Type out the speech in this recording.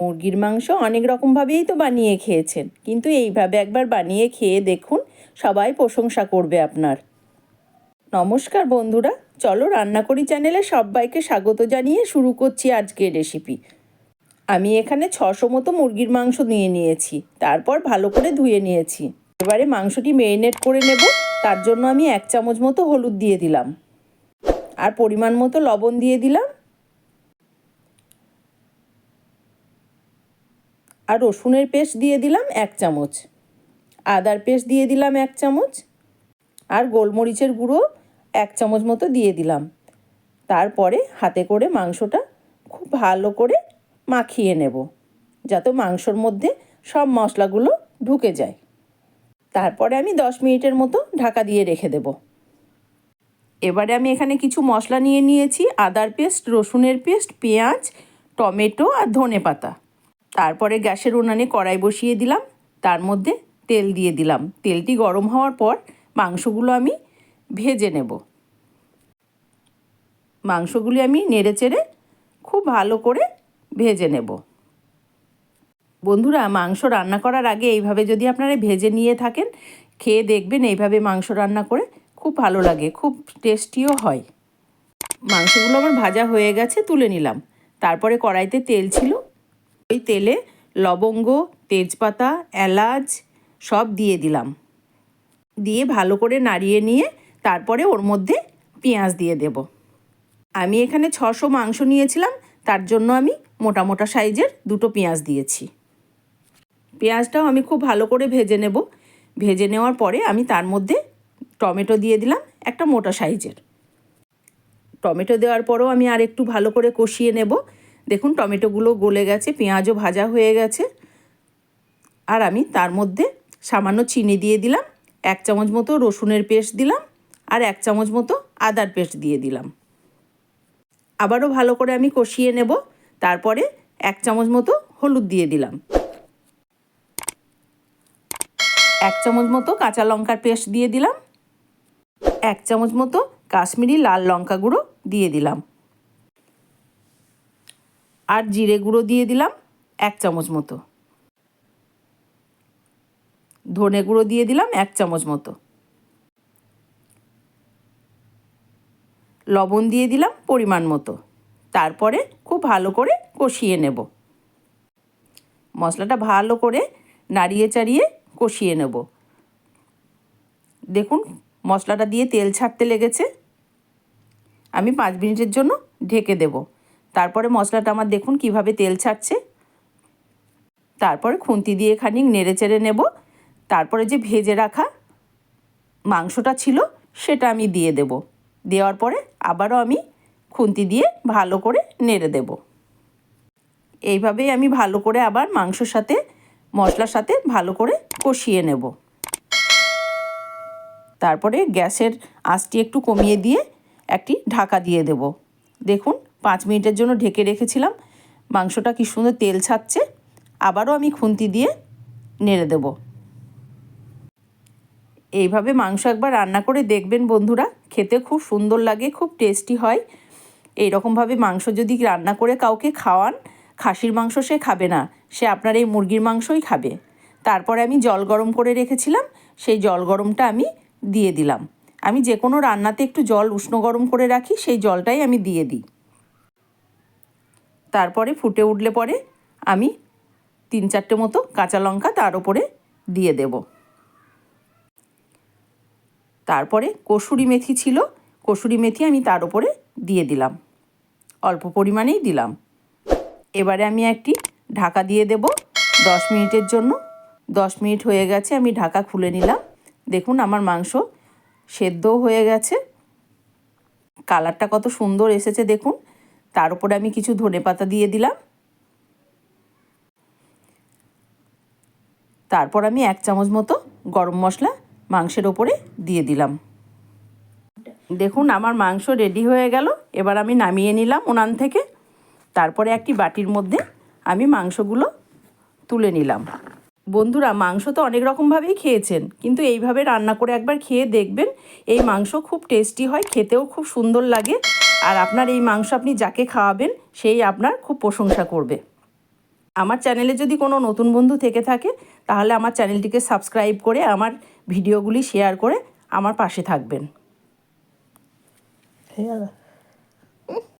মুরগির মাংস অনেক রকমভাবেই তো বানিয়ে খেয়েছেন। কিন্তু এইভাবে একবার বানিয়ে খেয়ে দেখুন, সবাই প্রশংসা করবে আপনার। নমস্কার বন্ধুরা, চলো রান্না করি চ্যানেলে সবাইকে স্বাগত জানিয়ে শুরু করছি আজকের রেসিপি। আমি এখানে ছশো মতো মুরগির মাংস নিয়ে নিয়েছি, তারপর ভালো করে ধুয়ে নিয়েছি। এবারে মাংসটি মেরিনেট করে নেব, তার জন্য আমি এক চামচ মতো হলুদ দিয়ে দিলাম। আর পরিমাণ মতো লবণ দিয়ে দিলাম আর রসুনের পেস্ট দিয়ে দিলাম এক চামচ। আদার পেস্ট দিয়ে দিলাম এক চামচ। আর গোলমরিচের গুঁড়ো এক চামচ মতো দিয়ে দিলাম। তারপরে হাতে করে মাংসটা খুব ভালো করে মাখিয়ে নেব, যাতে মাংসর মধ্যে সব মশলাগুলো ঢুকে যায়। তারপরে আমি দশ মিনিটের মতো ঢাকা দিয়ে রেখে দেব। এবারে আমি এখানে কিছু মশলা নিয়ে নিয়েছি, আদার পেস্ট, রসুনের পেস্ট, পেঁয়াজ, টমেটো আর ধনে পাতা তারপরে গ্যাসের উনানে কড়াই বসিয়ে দিলাম। তার মধ্যে তেল দিয়ে দিলাম। তেলটি গরম হওয়ার পর মাংসগুলো আমি ভেজে নেব। মাংসগুলি আমি নেড়ে চেড়ে খুব ভালো করে ভেজে নেব। বন্ধুরা, মাংস রান্না করার আগে এইভাবে যদি আপনারা ভেজে নিয়ে থাকেন, খেয়ে দেখবেন এইভাবে মাংস রান্না করে খুব ভালো লাগে, খুব টেস্টিও হয়। মাংসগুলো আমার ভাজা হয়ে গেছে, তুলে নিলাম। তারপরে কড়াইতে তেল ছিল ওই তেলে লবঙ্গ, তেজপাতা, এলাচ সব দিয়ে দিলাম। দিয়ে ভালো করে নাড়িয়ে নিয়ে তারপরে ওর মধ্যে পেঁয়াজ দিয়ে দেব। আমি এখানে ছশো মাংস নিয়েছিলাম, তার জন্য আমি মোটা মোটা সাইজের দুটো পেঁয়াজ দিয়েছি। পেঁয়াজটাও আমি খুব ভালো করে ভেজে নেব। ভেজে নেওয়ার পরে আমি তার মধ্যে টমেটো দিয়ে দিলাম একটা মোটা সাইজের। টমেটো দেওয়ার পরেও আমি আর একটু ভালো করে কষিয়ে নেব। দেখুন, টমেটোগুলো গলে গেছে, পেঁয়াজও ভাজা হয়ে গেছে। আর আমি তার মধ্যে সামান্য চিনি দিয়ে দিলাম, এক চামচ মতো রসুনের পেস্ট দিলাম আর এক চামচ মতো আদার পেস্ট দিয়ে দিলাম। আবারও ভালো করে আমি কষিয়ে নেব, তারপরে এক চামচ মতো হলুদ দিয়ে দিলাম। এক চামচ মতো কাঁচা লঙ্কার পেস্ট দিয়ে দিলাম। এক চামচ মতো কাশ্মীরি লাল লঙ্কা গুঁড়ো দিয়ে দিলাম। আর জিরে গুঁড়ো দিয়ে দিলাম এক চামচ মতো। ধনে গুঁড়ো দিয়ে দিলাম এক চামচ মতো। লবণ দিয়ে দিলাম পরিমাণ মতো। তারপরে খুব ভালো করে কষিয়ে নেব। মশলাটা ভালো করে নাড়িয়ে চাড়িয়ে কষিয়ে নেব। দেখুন মশলাটা দিয়ে তেল ছাড়তে লেগেছে। আমি পাঁচ মিনিটের জন্য ঢেকে দেব। তারপরে মশলাটা আমার দেখুন কীভাবে তেল ছাড়ছে। তারপরে খুন্তি দিয়ে খানিক নেড়ে চেড়ে নেব। তারপরে যে ভেজে রাখা মাংসটা ছিল, সেটা আমি দিয়ে দেব। দেওয়ার পরে আবারও আমি খুন্তি দিয়ে ভালো করে নেড়ে দেব। এইভাবেই আমি ভালো করে আবার মাংসর সাথে, মশলার সাথে ভালো করে কষিয়ে নেব। তারপরে গ্যাসের আঁচটি একটু কমিয়ে দিয়ে একটি ঢাকা দিয়ে দেব। দেখুন পাঁচ মিনিটের জন্য ঢেকে রেখেছিলাম। মাংসটা কি সুন্দর তেল ছাড়ছে। আবারও আমি খুন্তি দিয়ে নেড়ে দেব। এইভাবে মাংস একবার রান্না করে দেখবেন বন্ধুরা। খেতে খুব সুন্দর লাগে, খুব টেস্টি হয়। এই রকমভাবে মাংস যদি রান্না করে কাউকে খাওয়ান, খাসির মাংস সে খাবে না। সে আপনার এই মুরগির মাংসই খাবে। তারপরে আমি জল গরম করে রেখেছিলাম। সেই জল গরমটা আমি দিয়ে দিলাম। আমি যে কোনো রান্নাতে একটু জল উষ্ণ গরম করে রাখি, সেই জলটাই আমি দিয়ে দিই। তারপরে ফুটে উঠলে পরে আমি তিন চারটে মতো কাঁচা লঙ্কা তার উপরে দিয়ে দেব। তারপরে কসুরি মেথি ছিল, কসুরি মেথি আমি তার উপরে দিয়ে দিলাম। অল্প পরিমাণেই দিলাম। এবারে আমি একটি ঢাকা দিয়ে দেব দশ মিনিটের জন্য। দশ মিনিট হয়ে গেছে, আমি ঢাকা খুলে নিলাম। দেখুন আমার মাংস সেদ্ধও হয়ে গেছে। কালারটা কত সুন্দর এসেছে দেখুন। তার উপরে আমি কিছু ধনে পাতা দিয়ে দিলাম। তারপর আমি এক চামচ মতো গরম মশলা মাংসের ওপরে দিয়ে দিলাম। দেখুন, আমার মাংস রেডি হয়ে গেল। এবার আমি নামিয়ে নিলাম উনান থেকে। তারপরে একটি বাটির মধ্যে আমি মাংসগুলো তুলে নিলাম। বন্ধুরা, মাংস তো অনেক রকমভাবেই খেয়েছেন, কিন্তু এইভাবে রান্না করে একবার খেয়ে দেখবেন, এই মাংস খুব টেস্টি হয়, খেতেও খুব সুন্দর লাগে। আর আপনার এই মাংস আপনি যাকে খাওয়াবেন, সেই আপনার খুব প্রশংসা করবে। আমার চ্যানেলে যদি কোনো নতুন বন্ধু থেকে থাকে, তাহলে আমার চ্যানেলটিকে সাবস্ক্রাইব করে, আমার ভিডিওগুলি শেয়ার করে আমার পাশে থাকবেন।